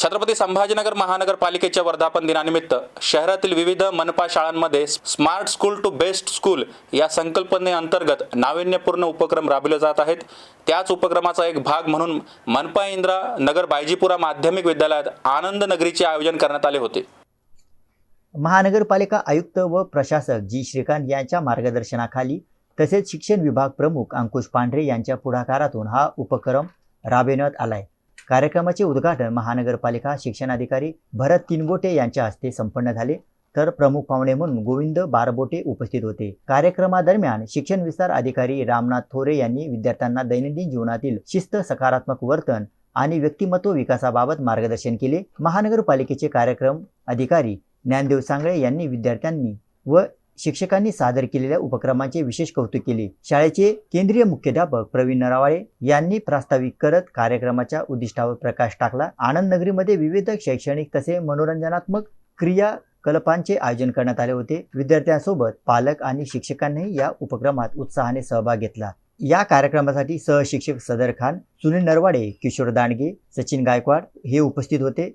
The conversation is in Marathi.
छत्रपती संभाजीनगर महानगरपालिकेच्या वर्धापन दिनानिमित्त शहरातील विविध मनपा शाळांमध्ये smart school to best school या संकल्पनेअंतर्गत नाविन्यपूर्ण उपक्रम राबविले जात आहेत. त्याच उपक्रमाचा एक भाग म्हणून मनपा इंद्रा नगर बायजीपुरा माध्यमिक विद्यालयात आनंद नगरीचे आयोजन करण्यात आले होते. महानगरपालिका आयुक्त व प्रशासक जी. श्रीकांत यांच्या मार्गदर्शनाखाली तसेच शिक्षण विभाग प्रमुख अंकुश पांढरे यांच्या पुढाकारातून हा उपक्रम राबविण्यात आलाय. कार्यक्रमाचे उद्घाटन महानगरपालिका शिक्षणाधिकारी भरत तिनबोटे यांच्या हस्ते संपन्न झाले. तर प्रमुख पाहुणे म्हणून गोविंद बारबोटे उपस्थित होते. कार्यक्रमादरम्यान शिक्षण विस्तार अधिकारी रामनाथ थोरे यांनी विद्यार्थ्यांना दैनंदिन जीवनातील शिस्त सकारात्मक वर्तन आणि व्यक्तिमत्व विकासाबाबत मार्गदर्शन केले. महानगरपालिकेचे कार्यक्रम अधिकारी ज्ञानदेव सांगळे यांनी विद्यार्थ्यांनी व शिक्षकांनी सादर केलेल्या उपक्रमांचे विशेष कौतुक केले. शाळेचे केंद्रीय मुख्याध्यापक प्रवीण नरावाळे यांनी प्रास्ताविक करत कार्यक्रमाच्या उद्दिष्टावर प्रकाश टाकला. आनंद नगरीमध्ये विविध शैक्षणिक तसे मनोरंजनात्मक क्रियाकल्पांचे आयोजन करण्यात आले होते. विद्यार्थ्यांसोबत पालक आणि शिक्षकांनीही या उपक्रमात उत्साहाने सहभाग घेतला. या कार्यक्रमासाठी सहशिक्षक सदर खान सुनील नरवाडे किशोर दांडगे सचिन गायकवाड हे उपस्थित होते.